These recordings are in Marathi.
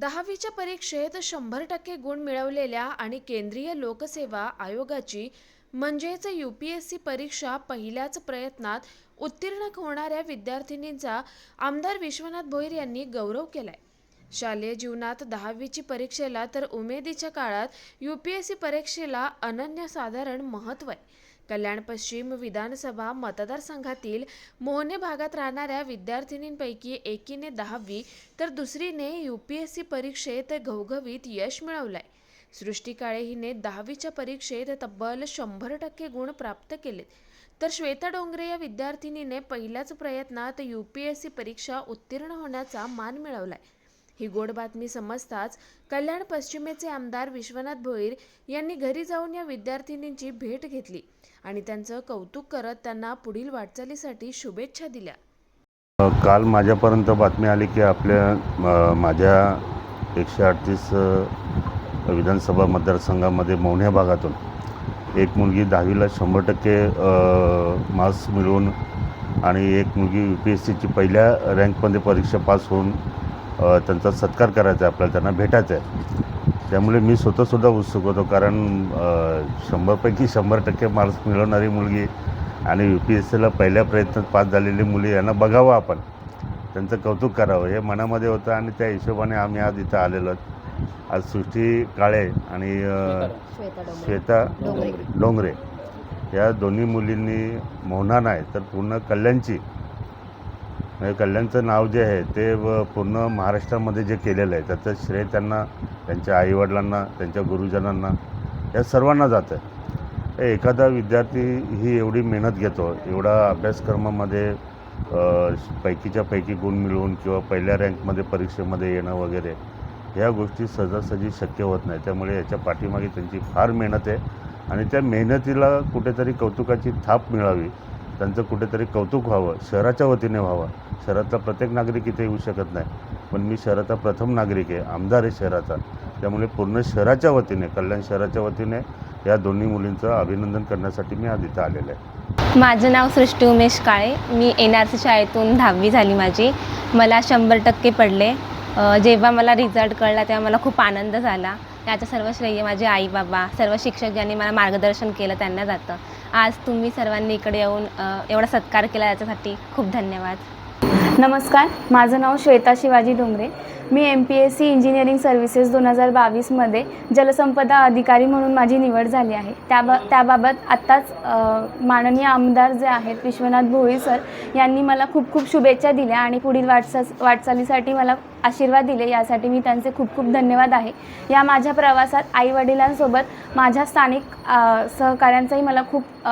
दहावीच्या परीक्षेत शंभर टक्के गुण मिळवलेल्या आणि केंद्रीय लोकसेवा आयोगाची म्हणजेच यू पी एस सी परीक्षा पहिल्याच प्रयत्नात उत्तीर्ण होणाऱ्या विद्यार्थिनींचा आमदार विश्वनाथ भोईर यांनी गौरव केलाय. शालेय जीवनात दहावीची परीक्षेला तर उमेदीच्या काळात यू पी एस सी परीक्षेला अनन्यसाधारण महत्त्व आहे. कल्याण पश्चिम विधानसभा मतदारसंघातील मोहने भागात राहणाऱ्या विद्यार्थिनींपैकी एकीने दहावी तर दुसरीने यू पी एस सी परीक्षेत घवघवीत यश मिळवलंय. सृष्टी काळे हिने दहावीच्या परीक्षेत तब्बल शंभर टक्के गुण प्राप्त केलेत. तर श्वेता डोंगरे या विद्यार्थिनीने पहिल्याच प्रयत्नात यू पी एस सी परीक्षा उत्तीर्ण होण्याचा मान मिळवलाय. ही गोड बातमी समजताच कल्याण पश्चिमेचे आमदार विश्वनाथ भोईर यांनी घरी जाऊन या विद्यार्थिनींची भेट घेतली आणि त्यांचं कौतुक करत त्यांना पुढील वाटचालीसाठी शुभेच्छा दिल्या. काल माझ्यापर्यंत बातमी आली की आपल्या माझ्या एकशे अडतीस विधानसभा मतदारसंघामध्ये मोन्या भागातून एक मुलगी दहावीला शंभर टक्के मार्क्स मिळवून आणि एक मुलगी यू पी एस सीची पहिल्या रँकमध्ये परीक्षा पास होऊन त्यांचा सत्कार करायचा आहे आपल्याला त्यांना भेटायचं आहे. त्यामुळे मी स्वतःसुद्धा उत्सुक होतो कारण शंभरपैकी शंभर टक्के मार्क्स मिळवणारी मुलगी आणि यू पी एस सीला पहिल्या प्रयत्नात पास झालेली मुली यांना बघावं आपण. त्यांचं कौतुक करावं हे मनामध्ये होतं आणि त्या हिशोबाने आम्ही आज इथं आलेलो आहोत. आज सृष्टी काळे आणि श्वेता डोंगरे. या दोन्ही मुलींनी मोहना नाही तर पूर्ण कल्याणची म्हणजे कल्याणचं नाव जे आहे ते पूर्ण महाराष्ट्रामध्ये जे केलेलं आहे त्याचं श्रेय त्यांना त्यांच्या आईवडिलांना त्यांच्या गुरुजनांना या सर्वांना जातं. आहे एखादा विद्यार्थी ही एवढी मेहनत घेतो एवढा अभ्यासक्रमामध्ये पैकीच्या पैकी गुण मिळवून किंवा पहिल्या रँकमध्ये परीक्षेमध्ये येणं वगैरे ह्या गोष्टी सहजासहजी शक्य होत नाही. त्यामुळे याच्या पाठीमागे त्यांची फार मेहनत आहे आणि त्या मेहनतीला कुठेतरी कौतुकाची थाप मिळावी. त्यांचं कुठेतरी कौतुक व्हावं शहराच्या वतीने व्हावं. शहरातला प्रत्येक नागरिक इथे येऊ शकत नाही. पण मी शहराचा प्रथम नागरिक आहे आमदार आहे शहराचा. त्यामुळे पूर्ण शहराच्या वतीने कल्याण शहराच्या वतीने या दोन्ही मुलींचं अभिनंदन करण्यासाठी मी आज इथं आलेलो आहे. माझं नाव सृष्टी उमेश काळे. मी एन आर सी शाळेतून दहावी झाली माझी. मला शंभर टक्के पडले. जेव्हा मला रिझल्ट कळला तेव्हा मला खूप आनंद झाला. त्याचं सर्व श्रेय माझे आई बाबा सर्व शिक्षक ज्यांनी मला मार्गदर्शन केलं त्यांना जातं. आज तुम्ही सर्वांनी इकडे येऊन एवढा सत्कार केला याच्यासाठी खूप धन्यवाद. नमस्कार माझं नाव श्वेता शिवाजी डोंगरे. मी M P S C engineering services दोन हजार बावीसमध्ये जलसंपदा अधिकारी म्हणून माझी निवड झाली आहे. त्याबा त्याबाबत आत्ताच माननीय आमदार जे आहेत विश्वनाथ भोई सर यांनी मला खूप खूप शुभेच्छा दिल्या आणि पुढील वाटचा वाटचालीसाठी मला आशीर्वाद दिले. यासाठी मी त्यांचे खूप खूप धन्यवाद आहे. या माझ्या प्रवासात आईवडिलांसोबत माझ्या स्थानिक सहकाऱ्यांचाही सहकाऱ्यांचंही मला खूप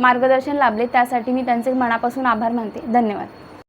मार्गदर्शन लाभले. त्यासाठी मी त्यांचे मनापासून आभार मानते. धन्यवाद.